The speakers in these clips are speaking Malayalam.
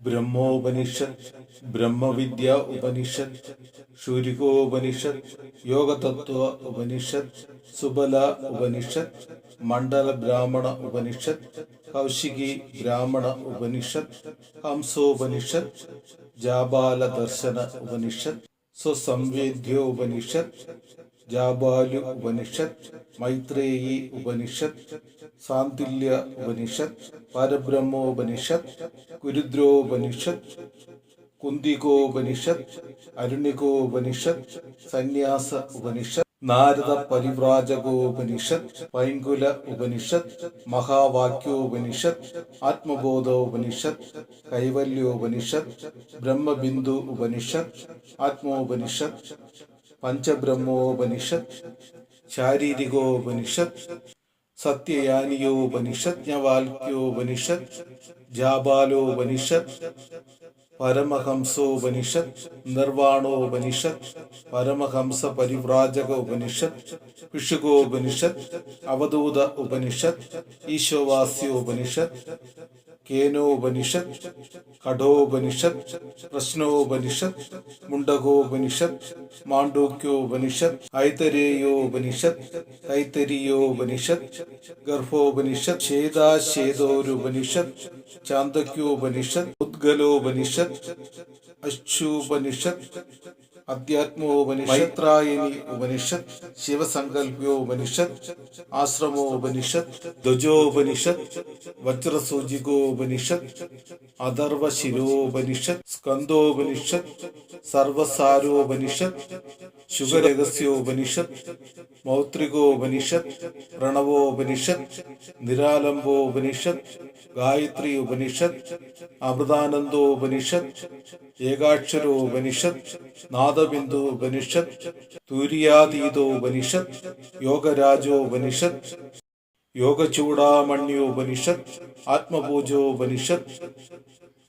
ബ്രഹ്മോപനിഷത്ത് ബ്രഹ്മവിദ്യ ഉപനിഷത്ത് ശൂരികോപനിഷത്ത് യോഗതത്വ ഉപനിഷത്ത് സുബല ഉപനിഷത്ത് മണ്ഡല ബ്രാഹ്മണ ഉപനിഷത്ത് കൗശികി ബ്രാഹ്മണ ഉപനിഷത്ത് ഹംസോപനിഷത്ത് ജാബാല ദർശന ഉപനിഷത്ത് സ്വസംവേദ്യോപനിഷത്ത് ജാബാലു ഉപനിഷത്ത് മൈത്രേയി ഉപനിഷത്ത് സാന്തില്യ ഉപനിഷത്ത് പരബ്രഹ്മോപനിഷത്ത് ഗുരുദ്രോപനിഷത്ത് കുന്തികോപനിഷത്ത് അരുണികോപനിഷത്ത് സന്യാസ ഉപനിഷത്ത് നാരദ പരിവ്രാജകോപനിഷത്ത് പൈങ്കുല ഉപനിഷത്ത് മഹാവാക്യോപനിഷത്ത് ആത്മബോധോപനിഷത്ത് കൈവല്യോപനിഷത്ത് ബ്രഹ്മബിന്ദു ഉപനിഷത്ത് ആത്മോപനിഷത്ത് പഞ്ചബ്രഹ്മോപനിഷത്ത് ശാരീരികോപനിഷത്ത് സത്യയാനിയോപനിഷത് ജ്ഞവാൽക്യോപനിഷത് ജാബാലോപനിഷത് പരമഹംസോപനിഷത് നിർവാണോപനിഷത് പരമഹംസ പരിവ്രാജക ഉപനിഷത് പിഷുകോപനിഷത് അവധൂത ഉപനിഷത് ഈശോവാസ്യോപനിഷത് കേനോപനിഷത് കഠോപനിഷത് പ്രശ്നോപനിഷത് മുണ്ടകോപനിഷത് മാണ്ഡൂക്യോപനിഷത് ഐതരേയോപനിഷത് തൈത്തരിയോപനിഷത് ഗർഭോപനിഷത് ശ്വേതാശ്വേതോരുപനിഷത് ചാന്തക്യോപനിഷത് ഉദ്ഗലോപനിഷത് അശ്വൂപനിഷത് അധ്യാത്മോപനിഷത്രായണി ഉപനിഷത്ത് ശിവസങ്കല്പ്യോപനിഷത്ത് ആശ്രമോപനിഷത്ത് ധ്വജോപനിഷത്ത് വജ്രസൂചികോപനിഷത്ത് അഥർവശിരോപനിഷത്ത് സ്കന്ദോപനിഷത്ത് സർവസാരോപനിഷത്ത് ശുഗരഹസ്യോപനിഷത്ത് മൗത്രികോപനിഷത്ത് പ്രണവോപനിഷത്ത് നിരാലംബോപനിഷത്ത് ഗായത്രി ഉപനിഷത്ത് ഏകാക്ഷരോപനിഷത്ത് നാദബിന്ദു ഉപനിഷത്ത് തുര്യാതീതോപനിഷത്ത് യോഗരാജോപനിഷത്ത് യോഗചൂടാമണ്യോപനിഷത്ത് ആത്മപൂജോപനിഷത്ത്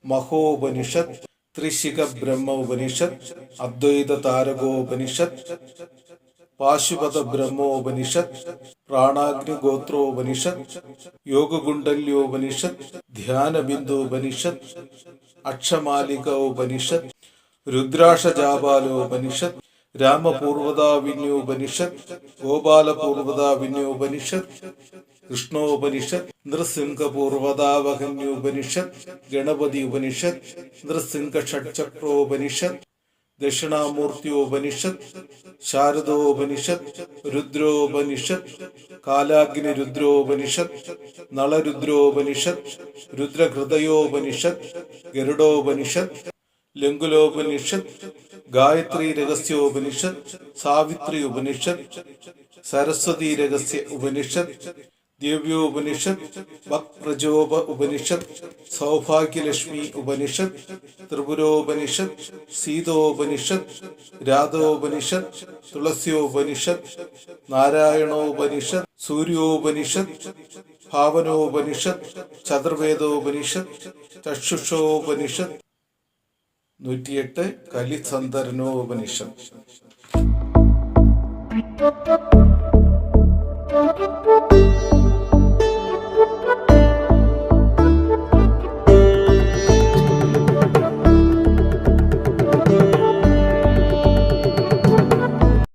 മഹോപനിഷത്ത് ത്രിശിഖ ബ്രഹ്മ ഉപനിഷത്ത് അദ്വൈത താരകോപനിഷത്ത് പാശുപത ബ്രഹ്മോപനിഷത്ത് പ്രാണാഗ്നി ഗോത്രോപനിഷത്ത് യോഗകുണ്ടല്യോപനിഷത്ത് ധ്യാനബിന്ദുപനിഷത്ത് അക്ഷമാലിക ഉപനിഷത്ത് രുദ്രാക്ഷജാപാലോപനിഷത്ത് രാമപൂർവതാവിന്യോപനിഷത്ത് ഗോപാലപൂർവതാവിന്യോപനിഷത്ത് കൃഷ്ണോപനിഷത്ത് നൃസിംഹപൂർവതാവഹന്യോപനിഷത്ത് ഗണപതി ഉപനിഷത്ത് നൃസിംഹ ഷഡ്ചക്രോപനിഷത്ത് ദക്ഷിണാമൂർത്തിയോപനിഷത്ത് ശാരദോപനിഷത്ത് രുദ്രോപനിഷത്ത് കാലാഗ്നി രുദ്രോപനിഷത്ത് നളരുദ്രോപനിഷത്ത് രുദ്രഹൃദയോപനിഷത്ത് ഗരുഡോപനിഷത്ത് ലങ്കുലോപനിഷത്ത് ഗായത്രി രഹസ്യോപനിഷത്ത് സാവിത്രി ഉപനിഷത്ത് സരസ്വതി രഹസ്യ ഉപനിഷത്ത് ദിവ്യോപനിഷത്ത് വക്പ്രജോപ ഉപനിഷത്ത് സൗഭാഗ്യലക്ഷ്മി ഉപനിഷത്ത് ത്രിപുരോപനിഷത്ത് സീതോപനിഷത്ത് രാധോപനിഷത്ത് തുളസ്യോപനിഷത്ത് നാരായണോപനിഷത്ത് സൂര്യോപനിഷത്ത് ഭാവനോപനിഷത്ത് ചതുർവേദോപനിഷത്ത് ചക്ഷുഷോപനിഷത്ത് നൂറ്റിയെട്ട് കലിസന്ധരനോപനിഷത്ത്.